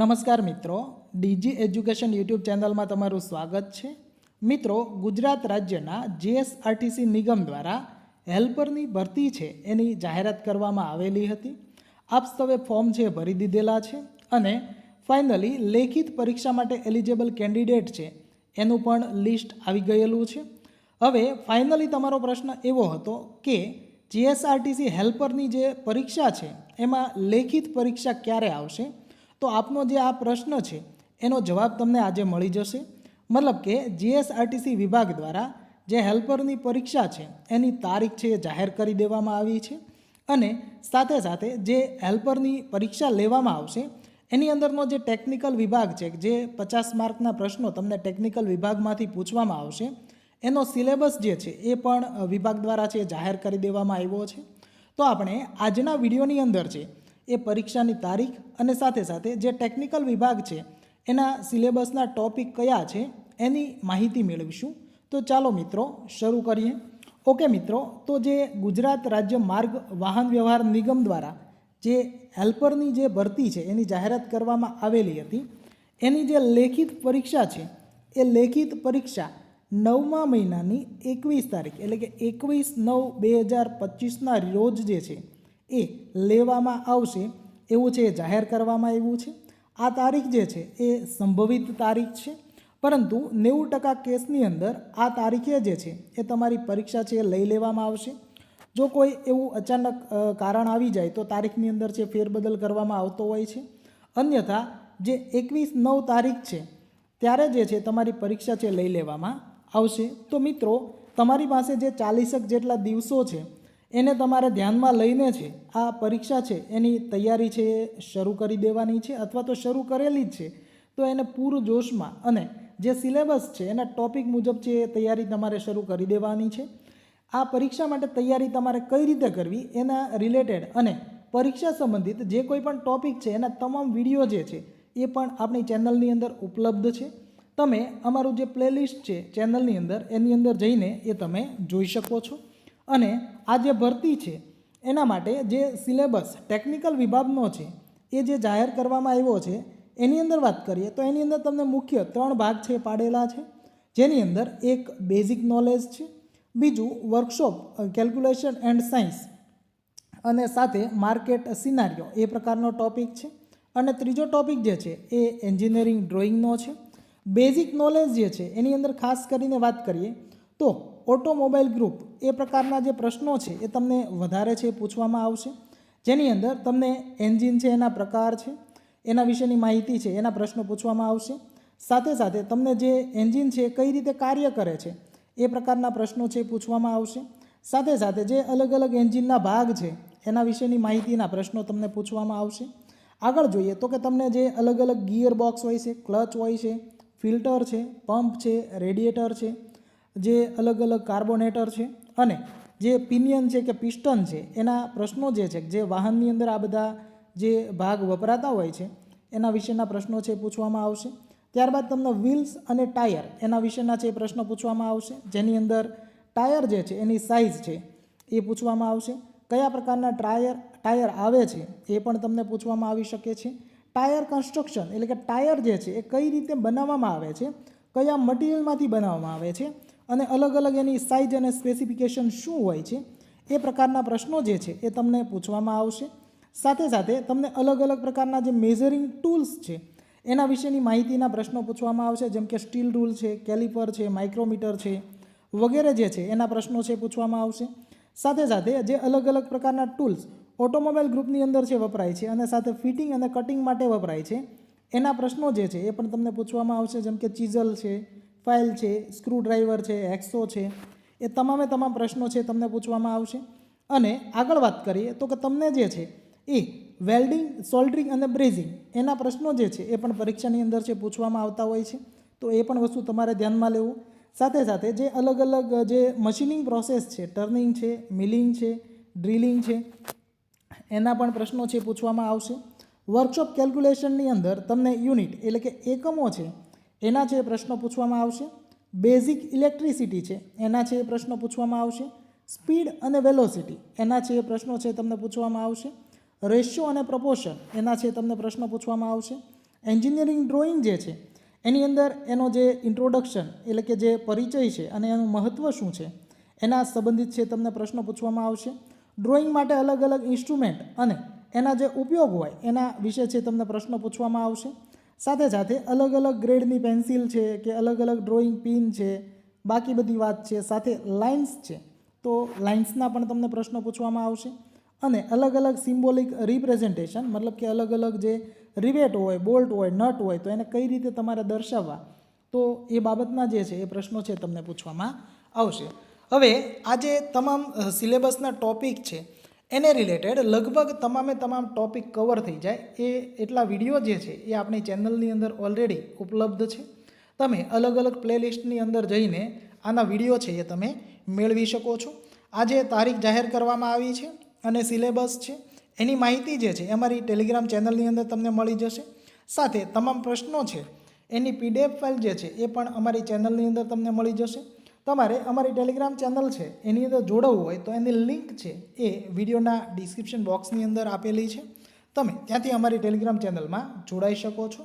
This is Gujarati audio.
નમસ્કાર મિત્રો, ડીજી એજ્યુકેશન યુટ્યુબ ચેનલમાં તમારું સ્વાગત છે. મિત્રો, ગુજરાત રાજ્યના જીએસઆરટીસી નિગમ દ્વારા હેલ્પરની ભરતી છે એની જાહેરાત કરવામાં આવેલી હતી. આપ સૌએ ફોર્મ છે ભરી દીધેલા છે અને ફાઇનલી લેખિત પરીક્ષા માટે એલિજિબલ કેન્ડિડેટ છે એનું પણ લિસ્ટ આવી ગયેલું છે. હવે ફાઇનલી તમારો પ્રશ્ન એવો હતો કે જીએસઆરટીસી હેલ્પરની જે પરીક્ષા છે એમાં લેખિત પરીક્ષા ક્યારે આવશે? તો આપનો જે આ પ્રશ્ન છે, એનો જવાબ તમને આજે મળી જશે. મતલબ કે જીએસઆરટીસી વિભાગ દ્વારા જે હેલ્પરની પરીક્ષા છે, એની તારીખ છે એ જાહેર કરી દેવામાં આવી છે અને સાથે સાથે જે હેલ્પરની પરીક્ષા લેવામાં આવશે, એની અંદરનો જે ટેકનિકલ વિભાગ છે, જે પચાસ માર્કના પ્રશ્નો તમને ટેકનિકલ વિભાગમાંથી પૂછવામાં આવશે, એનો સિલેબસ જે છે એ પણ વિભાગ દ્વારા છે જાહેર કરી દેવામાં આવ્યો છે. તો આપણે આજના વિડીયોની અંદર છે એ પરીક્ષાની તારીખ અને સાથે સાથે જે ટેકનિકલ વિભાગ છે, એના સિલેબસના ટોપિક કયા છે, એની માહિતી મેળવીશું. તો ચાલો મિત્રો, શરૂ કરીએ. ઓકે મિત્રો, તો જે ગુજરાત રાજ્ય માર્ગ વાહન વ્યવહાર નિગમ દ્વારા જે હેલ્પરની જે ભરતી છે, એની જાહેરાત કરવામાં આવેલી હતી, એની જે લેખિત પરીક્ષા છે, એ લેખિત પરીક્ષા નવમા મહિનાની એકવીસ તારીખ, એટલે કે એકવીસ નવ બે હજાર પચીસના રોજ જે છે એ લેવામાં આવશે એવું છે જાહેર કરવામાં આવ્યું છે. આ તારીખ જે છે, એ સંભવિત તારીખ છે. પરંતુ નેવું ટકા કેસની અંદર આ તારીખે જે છે, એ તમારી પરીક્ષા છે, એ લઈ લેવામાં આવશે. જો કોઈ એવું અચાનક કારણ આવી જાય, તો તારીખની અંદર છે ફેરબદલ કરવામાં આવતો હોય છે. અન્યથા, જે એકવીસ નવ તારીખ છે, ત્યારે જે છે, તમારી પરીક્ષા છે લઈ લેવામાં આવશે. તો મિત્રો, તમારી પાસે જે ચાલીસક જેટલા દિવસો છે એને તમારે ધ્યાનમાં લઈને છે, આ પરીક્ષા છે, એની તૈયારી છે એ શરૂ કરી દેવાની છે અથવા તો શરૂ કરેલી જ છે, તો એને પૂરું જોશમાં અને જે સિલેબસ છે, એના ટોપિક મુજબ છે, એ તૈયારી તમારે શરૂ કરી દેવાની છે. આ પરીક્ષા માટે તૈયારી તમારે કઈ રીતે કરવી, એના રિલેટેડ અને પરીક્ષા સંબંધિત જે કોઈ પણ ટોપિક છે, એના તમામ વીડિયો જે છે, એ પણ આપણી ચેનલની અંદર ઉપલબ્ધ છે. તમે અમારું જે પ્લેલિસ્ટ છે, ચેનલની અંદર, એની અંદર જઈને એ તમે જોઈ શકો છો. અને આ જે ભરતી છે, એના માટે જે સિલેબસ, ટેકનિકલ વિભાગનો છે, એ જે જાહેર કરવામાં આવ્યો છે, એની અંદર વાત કરીએ તો એની અંદર તમને મુખ્ય ત્રણ ભાગ છે પાડેલા છે. જેની અંદર એક બેઝિક નોલેજ છે, બીજું વર્કશોપ કેલ્ક્યુલેશન એન્ડ સાયન્સ અને સાથે માર્કેટ સિનારીઓ એ પ્રકારનો ટોપિક છે. અને ત્રીજો ટોપિક જે છે એ એન્જિનિયરિંગ ડ્રોઈંગનો છે. બેઝિક નોલેજ જે છે, એની અંદર ખાસ કરીને વાત કરીએ તો ઓટોમોબાઈલ ગ્રુપ એ પ્રકારના જે પ્રશ્નો છે એ તમને વધારે છે પૂછવામાં આવશે. જેની અંદર તમને એન્જિન છે એના પ્રકાર છે, એના વિશેની માહિતી છે, એના પ્રશ્નો પૂછવામાં આવશે. સાથે સાથે તમને જે એન્જિન છે કઈ રીતે કાર્ય કરે છે એ પ્રકારના પ્રશ્નો છે પૂછવામાં આવશે. સાથે સાથે જે અલગ અલગ એન્જિનના ભાગ છે એના વિશેની માહિતીના પ્રશ્નો તમને પૂછવામાં આવશે. આગળ જોઈએ તો કે તમને જે અલગ અલગ ગિયર બોક્સ હોય છે, ક્લચ હોય છે, ફિલ્ટર છે, પંપ છે, રેડિએટર છે જે અલગ અલગ કાર્બોનેટર છે અને જે પિનિયન છે કે પિસ્ટન છે, એના પ્રશ્નો જે છે, જે વાહનની અંદર આ બધા જે ભાગ વપરાતા હોય છે, એના વિશેના પ્રશ્નો છે પૂછવામાં આવશે. ત્યારબાદ તમને વ્હીલ્સ અને ટાયર એના વિશેના છે પ્રશ્નો પૂછવામાં આવશે. જેની અંદર ટાયર જે છે, એની સાઇઝ છે એ પૂછવામાં આવશે. કયા પ્રકારના ટાયર ટાયર આવે છે એ પણ તમને પૂછવામાં આવી શકે છે. ટાયર કન્સ્ટ્રક્શન એટલે કે ટાયર જે છે એ કઈ રીતે બનાવવામાં આવે છે, કયા મટીરિયલમાંથી બનાવવામાં આવે છે અને અલગ અલગ એની સાઇઝ અને સ્પેસિફિકેશન શું હોય છે, એ પ્રકારના પ્રશ્નો જે છે, એ તમને પૂછવામાં આવશે. સાથે સાથે તમને અલગ અલગ પ્રકારના જે મેઝરિંગ ટૂલ્સ છે, એના વિશેની માહિતીના પ્રશ્નો પૂછવામાં આવશે, જેમ કે સ્ટીલ રૂલ છે કેલિપર છે માઇક્રોમીટર છે, વગેરે જે છે, એના પ્રશ્નો છે પૂછવામાં આવશે. સાથે સાથે જે અલગ અલગ પ્રકારના ટૂલ્સ ઓટોમોબાઈલ ગ્રુપની અંદર છે, વપરાય છે, અને સાથે ફિટિંગ અને કટિંગ માટે વપરાય છે, એના પ્રશ્નો જે છે, એ પણ તમને પૂછવામાં આવશે, જેમ કે ચીઝલ છે ફાઇલ છે સ્ક્રૂડ્રાઈવર છે એક્સો છે, એ તમામે તમામ પ્રશ્નો છે તમને પૂછવામાં આવશે. અને આગળ વાત કરીએ તો કે તમને જે છે એ વેલ્ડિંગ, સોલ્ડરિંગ અને બ્રેઝિંગ એના પ્રશ્નો જે છે એ પણ પરીક્ષાની અંદર છે પૂછવામાં આવતા હોય છે. તો એ પણ વસ્તુ તમારે ધ્યાનમાં લેવું. સાથે સાથે જે અલગ અલગ જે મશીનિંગ પ્રોસેસ છે, ટર્નિંગ છે, મિલિંગ છે, ડ્રિલિંગ છે, એના પણ પ્રશ્નો છે પૂછવામાં આવશે. વર્કશોપ કેલ્ક્યુલેશનની અંદર તમને યુનિટ એટલે કે એકમો છે એના છે પ્રશ્નો પૂછવામાં આવશે. બેઝિક ઇલેક્ટ્રિસિટી છે, એના છે પ્રશ્નો પૂછવામાં આવશે. સ્પીડ અને વેલોસિટી એના છે પ્રશ્નો છે તમને પૂછવામાં આવશે. રેશિયો અને પ્રપોર્શન એના છે તમને પ્રશ્નો પૂછવામાં આવશે. એન્જિનિયરિંગ ડ્રોઈંગ જે છે, એની અંદર એનો જે ઇન્ટ્રોડક્શન એટલે કે જે પરિચય છે અને એનું મહત્ત્વ શું છે, એના સંબંધિત છે તમને પ્રશ્નો પૂછવામાં આવશે. ડ્રોઈંગ માટે અલગ અલગ ઇન્સ્ટ્રુમેન્ટ અને એના જે ઉપયોગ હોય, એના વિશે છે તમને પ્રશ્નો પૂછવામાં આવશે. સાથે સાથે અલગ અલગ ગ્રેડની પેન્સિલ છે કે અલગ અલગ ડ્રોઈંગ પિન છે, બાકી બધી વાત છે, સાથે લાઇન્સ છે. તો લાઇન્સના પણ તમને પ્રશ્નો પૂછવામાં આવશે. અને અલગ અલગ સિમ્બોલિક રિપ્રેઝન્ટેશન, મતલબ કે અલગ અલગ જે રિવેટ હોય, બોલ્ટ હોય, નટ હોય, તો એને કઈ રીતે તમારે દર્શાવવા? તો એ બાબતના જે છે એ પ્રશ્નો છે તમને પૂછવામાં આવશે. હવે આ જે તમામ સિલેબસના ટોપિક છે એને રિલેટેડ લગભગ તમામે તમામ ટોપિક કવર થઈ જાય. એ એટલા વીડિયો જે છે, એ આપણી ચેનલની અંદર ઓલરેડી ઉપલબ્ધ છે. તમે અલગ અલગ પ્લેલિસ્ટની અંદર જઈને આના વીડિયો છે એ તમે મેળવી શકો છો. આજે તારીખ જાહેર કરવામાં આવી છે અને સિલેબસ છે. એની માહિતી જે છે, અમારી ટેલિગ્રામ ચેનલની અંદર તમને મળી જશે. સાથે તમામ પ્રશ્નો છે, એની પીડીએફ ફાઇલ જે છે, એ પણ અમારી ચેનલની અંદર તમને મળી જશે. તમારે અમારી ટેલિગ્રામ ચેનલ છે, એની અંદર જોડાવવું હોય તો એની લિંક છે, એ વિડીયોના ડિસ્ક્રિપ્શન બોક્સની અંદર આપેલી છે. તમે ત્યાંથી અમારી ટેલિગ્રામ ચેનલમાં જોડાઈ શકો છો.